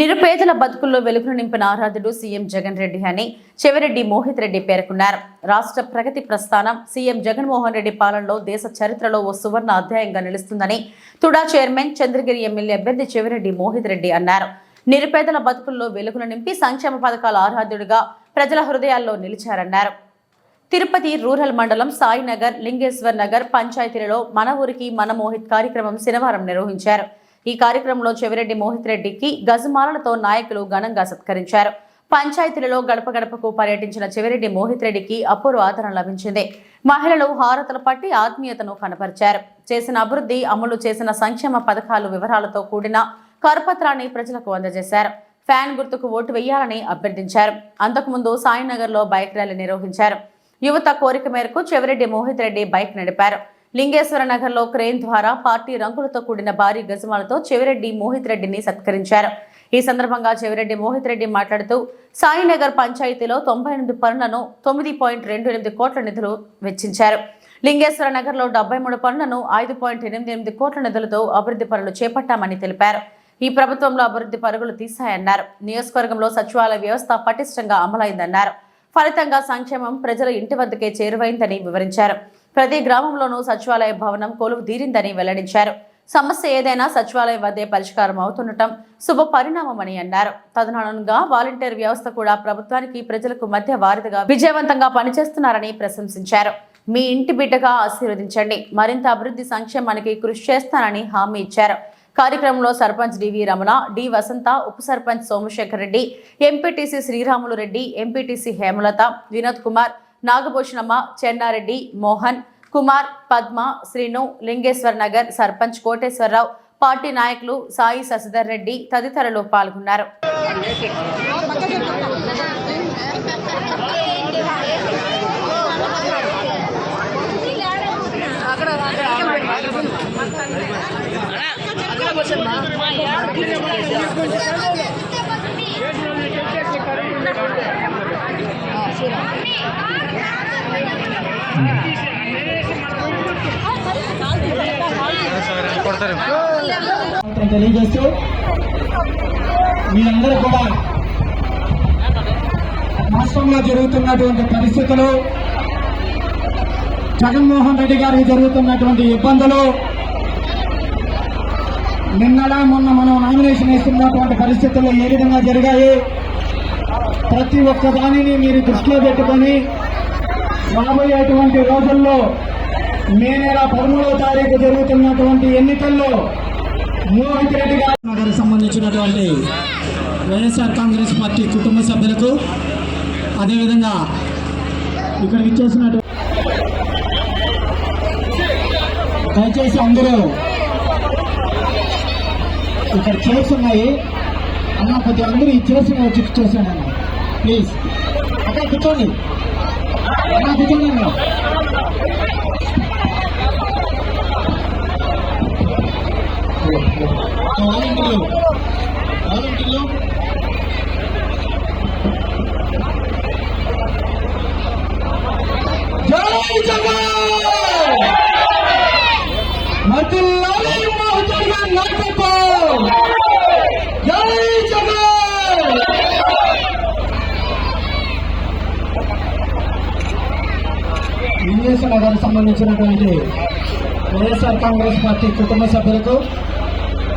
నిరుపేదల బతుకుల్లో వెలుగును నింపిన ఆరాధుడు సీఎం జగన్ రెడ్డి అని చెవిరెడ్డి మోహిత్ రెడ్డి పేర్కొన్నారు. రాష్ట్ర ప్రగతి ప్రస్థానం సీఎం జగన్మోహన్ రెడ్డి పాలనలో దేశ చరిత్రలో ఓ సువర్ణ అధ్యాయంగా నిలుస్తుందని తుడా చైర్మన్ చంద్రగిరి ఎమ్మెల్యే అభ్యర్థి చెవిరెడ్డి మోహిత్ రెడ్డి అన్నారు. నిరుపేదల బతుకుల్లో వెలుగును నింపి సంక్షేమ పథకాల ఆరాధ్యుడిగా ప్రజల హృదయాల్లో నిలిచారన్నారు. తిరుపతి రూరల్ మండలం సాయినగర్ లింగేశ్వర్ నగర్ పంచాయతీలలో మన ఊరికి మన మోహిత్ కార్యక్రమం శనివారం నిర్వహించారు. ఈ కార్యక్రమంలో చెవిరెడ్డి మోహిత్ రెడ్డికి గజమాలలతో నాయకులు ఘనంగా సత్కరించారు. పంచాయతీలలో గడప గడపకు పర్యటించిన చెవిరెడ్డి మోహిత్ రెడ్డికి అపూర్వ ఆదరణ లభించింది. మహిళలు హారతలు పట్టి ఆత్మీయతను కనపరిచారు. చేసిన అభివృద్ధి అమలు చేసిన సంక్షేమ పథకాలు వివరాలతో కూడిన కరపత్రాన్ని ప్రజలకు అందజేశారు. ఫ్యాన్ గుర్తుకు ఓటు వేయాలని అభ్యర్థించారు. అంతకుముందు సాయినగర్లో బైక్ ర్యాలీ నిర్వహించారు. యువత కోరిక మేరకు చెవిరెడ్డి మోహిత్ రెడ్డి బైక్ నడిపారు. లింగేశ్వర నగర్లో క్రేన్ ద్వారా పార్టీ రంగులతో కూడిన భారీ గజమాలతో చెవిరెడ్డి మోహిత్ రెడ్డిని సత్కరించారు. ఈ సందర్భంగా చెవిరెడ్డి మోహిత్ రెడ్డి మాట్లాడుతూ సాయినగర్ పంచాయతీలో తొంభై ఎనిమిది పనులను తొమ్మిది పాయింట్ రెండు ఎనిమిది కోట్ల నిధులు వెచ్చించారు. లింగేశ్వర నగర్లో డెబ్బై మూడు పనులను ఐదు పాయింట్ ఎనిమిది ఎనిమిది కోట్ల నిధులతో అభివృద్ధి పనులు చేపట్టామని తెలిపారు. ఈ ప్రభుత్వంలో అభివృద్ధి పరుగులు తీశాయన్నారు. నియోజకవర్గంలో సచివాలయ వ్యవస్థ పటిష్టంగా అమలైందన్నారు. ఫలితంగా సంక్షేమం ప్రజల ఇంటి వద్దకే చేరువైందని వివరించారు. ప్రతి గ్రామంలోనూ సచివాలయ భవనం కొలువు తీరిందని వెల్లడించారు. సమస్య ఏదైనా సచివాలయం వద్దే పరిష్కారం అవుతుండటం శుభ పరిణామమని అన్నారు. తదనుగుణంగా వాలంటీర్ వ్యవస్థ కూడా ప్రభుత్వానికి ప్రజలకు మధ్య వారిదిగా విజయవంతంగా పనిచేస్తున్నారని ప్రశంసించారు. మీ ఇంటి బిడ్డగా ఆశీర్వదించండి. మరింత అభివృద్ధి సంక్షేమానికి కృషి చేస్తానని హామీ ఇచ్చారు. కార్యక్రమంలో సర్పంచ్ డివి రమణ డి వసంత ఉప sarpanch Somasekhar Reddy MPTC Sriramulu Reddy MPTC Hemalatha Vinod Kumar Nagabhushanamma Chennareddy Mohan Kumar Padma Srinu Lingeshwar Nagar sarpanch Koteswararao party నాయకులు సాయి శశిధర్ రెడ్డి తదితరులు పాల్గొన్నారు. మాత్రం తెలియజేస్తూ మీరందరూ కూడా రాష్ట్రంలో జరుగుతున్నటువంటి పరిస్థితులు జగన్మోహన్ రెడ్డి గారికి జరుగుతున్నటువంటి ఇబ్బందులు నిన్నడా మొన్న మనం నామినేషన్ వేస్తున్నటువంటి పరిస్థితులు ఏ విధంగా జరిగాయి? ప్రతి ఒక్క దానిని మీరు దృష్టిలో పెట్టుకొని రాబోయేటువంటి రోజుల్లో మే నెల పదమూడవ తారీఖు జరుగుతున్నటువంటి ఎన్నికల్లో మోహిత్ రెడ్డి గారు సంబంధించినటువంటి వైఎస్ఆర్ కాంగ్రెస్ పార్టీ కుటుంబ సభ్యులకు అదేవిధంగా ఇక్కడ ఇచ్చేసినటువంటి దయచేసి అందరూ ఇక్కడ చైర్స్ ఉన్నాయి అన్న కొద్దిగా అందరూ ఈ చైర్స్ వచ్చి చూసాను ప్లీజ్ అక్కడ కూర్చోండి అన్న కూర్చోండి అన్న వాలంటీర్లు వాలంటీర్లు జై జగన్ విజయేశ్వర గారికి సంబంధించినటువంటి వైఎస్ఆర్ కాంగ్రెస్ పార్టీ కుటుంబ సభ్యులకు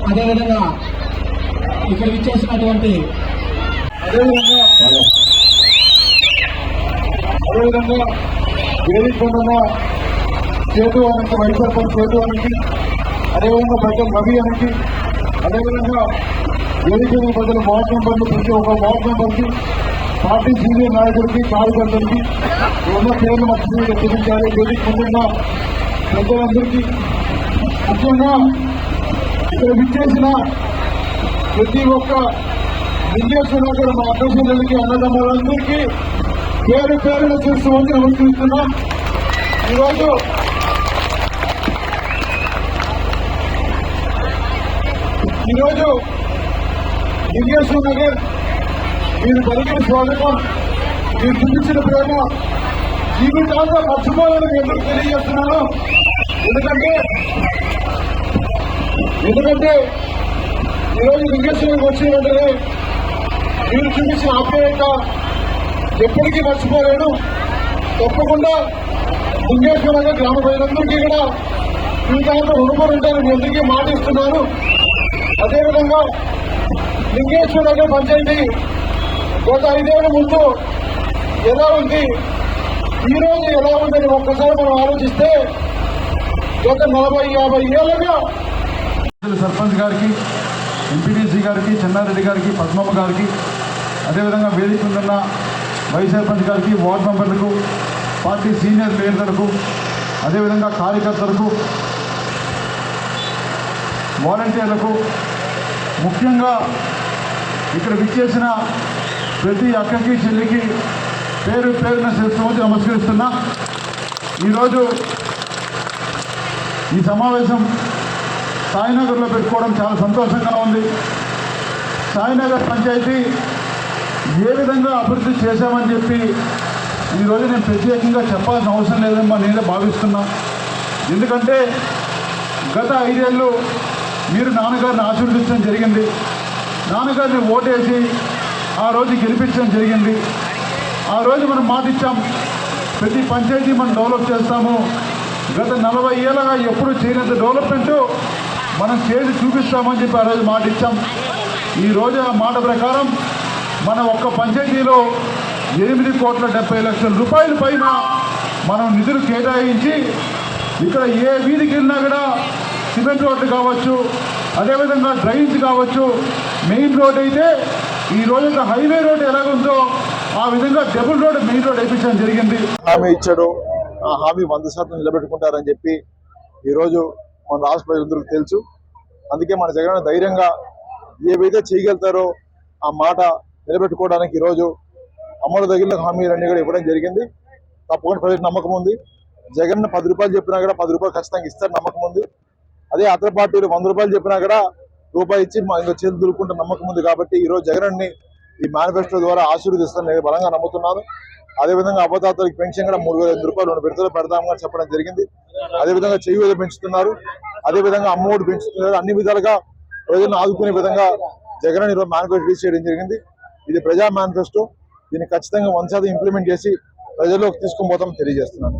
అదేవిధంగా ఇక్కడ ఇచ్చేసినటువంటి అదేవిధంగా అదేవిధంగా వేదిక ఉన్న చేతు అనికి వైస్ సర్పంచ్ అదేవిధంగా ప్రజలు రవి అనేది అదేవిధంగా వేదిక ప్రజలు ప్రజల వార్డు మెంబర్లు ప్రతి ఒక్క వార్డు మెంబర్కి పార్టీ సీనియర్ నాయకుడికి కార్యకర్తలకి ఉన్న పేర్లు మర్చిపోయి చూపించాలి వేదిక ముందున్న పెద్దలందరికీ ముఖ్యంగా ఇక్కడ విచ్చేసిన ప్రతి ఒక్క విజయేశ్వర మా అభ్యర్థులకి అన్నదమ్ములందరికీ పేరు పేరును చూస్తూ వచ్చి నమస్కరిస్తున్నాం ఈరోజు ఈరోజు విజయేశ్వర నగర్ మీరు జరిగిన స్వాగతం. మీరు చూపించిన ప్రేమ. జీవితాంతం మర్చిపోవాలని ఎందుకు తెలియజేస్తున్నాను. ఎందుకంటే ఎందుకంటే ఈరోజు లింగేశ్వరికి వచ్చిన వెంటనే మీరు చూపించిన ఆప్యాయత ఎప్పటికీ మర్చిపోలేను. తప్పకుండా లింగేశ్వర గ్రామ ప్రజలందరికీ కూడా మీ దాంట్లో రుణపడి ఉంటారని మీ అందరికీ మాటిస్తున్నాను అదేవిధంగా లింగేశ్వర నగర్ పంచాయతీ గత ఐదేళ్ళ ముందు ఎలా ఉంది? ఈ రోజు ఎలా ఉందని ఒక్కసారి మనం ఆలోచిస్తే గత నలభై యాభై ఏళ్ళగా సర్పంచ్ గారికి ఎంపీటీసీ గారికి చెన్నారెడ్డి గారికి పద్మమ్మ గారికి అదేవిధంగా వేదిక ఉందన్న వైస్ సర్పంచ్ గారికి వార్డు మెంబర్లకు పార్టీ సీనియర్ లీడర్లకు అదేవిధంగా కార్యకర్తలకు వాలంటీర్లకు ముఖ్యంగా ఇక్కడ విచ్చేసిన ప్రతి అక్కకి చెల్లికి పేరు పేరున శిరస్సు నమస్కరిస్తున్నా. ఈరోజు ఈ సమావేశం సాయినగర్లో పెట్టుకోవడం చాలా సంతోషంగా ఉంది. సాయినగర్ పంచాయతీ ఏ విధంగా అభివృద్ధి చేశామని చెప్పి ఈరోజు నేను ప్రత్యేకంగా చెప్పాల్సిన అవసరం లేదని నేనే భావిస్తున్నా. ఎందుకంటే గత ఐదేళ్ళు మీరు నాన్నగారిని ఆశీర్వదించడం జరిగింది. నాన్నగారిని ఓటేసి ఆ రోజు గెలిపించడం జరిగింది. ఆ రోజు మనం మాటిచ్చాం ప్రతి పంచాయతీ మనం డెవలప్ చేస్తాము. గత నలభై ఏళ్ళగా ఎప్పుడు చేయనంత డెవలప్మెంట్ మనం చేసి చూపిస్తామని చెప్పి ఆ రోజు మాట ఇచ్చాం. ఈ రోజు ఆ మాట ప్రకారం మన ఒక్క పంచాయతీలో ఎనిమిది కోట్ల డెబ్బై లక్షల రూపాయల పైన మనం నిధులు కేటాయించి ఇక్కడ ఏ వీధికి వెళ్ళినా కూడా సిమెంట్ రోడ్లు కావచ్చు అదేవిధంగా డ్రైన్స్ కావచ్చు మెయిన్ రోడ్ అయితే ఈ రోజు హైవే రోడ్ ఎలాగుందో ఆ విధంగా డబుల్ రోడ్ మెయిన్ రోడ్ వేయించడం జరిగింది. హామీ ఇచ్చాడు. ఆ హామీ వంద శాతం నిలబెట్టుకుంటారని చెప్పి ఈరోజు మన రాష్ట్ర ప్రజలందరికీ తెలుసు. అందుకే మన జగన్ ధైర్యంగా ఏవైతే చేయగలుగుతారో ఆ మాట నిలబెట్టుకోవడానికి ఈరోజు అమలు తగిలిన హామీలన్నీ కూడా ఇవ్వడం జరిగింది. తప్పకుండా ప్రజలకు నమ్మకం ఉంది. జగన్ పది రూపాయలు చెప్పినా కూడా పది రూపాయలు ఖచ్చితంగా ఇస్తారు నమ్మకం ఉంది. అదే అతని పార్టీలు వంద రూపాయలు చెప్పినా కూడా రూపాయి ఇచ్చి మా ఇంకా చేతులు దులుపుకుంటే నమ్మకం ఉంది కాబట్టి ఈ రోజు జగన్ ఈ మేనిఫెస్టో ద్వారా ఆశీర్వదిస్తాను నేను బలంగా నమ్ముతున్నాను. అదేవిధంగా అబద్ధాతలకు పెన్షన్ కూడా మూడు వేల ఐదు రూపాయలు రెండు విడతలు పెడదామని చెప్పడం జరిగింది. అదేవిధంగా చెయ్యి విధంగా పెంచుతున్నారు. అదేవిధంగా అమ్మఒడి పెంచుతున్నారు. అన్ని విధాలుగా ప్రజలను ఆదుకునే విధంగా జగన్ ఈరోజు మేనిఫెస్టో రిలీజ్ చేయడం జరిగింది. ఇది ప్రజా మేనిఫెస్టో దీన్ని ఖచ్చితంగా వన్ ఇంప్లిమెంట్ చేసి ప్రజల్లోకి తీసుకుని పోతాం తెలియజేస్తున్నాను.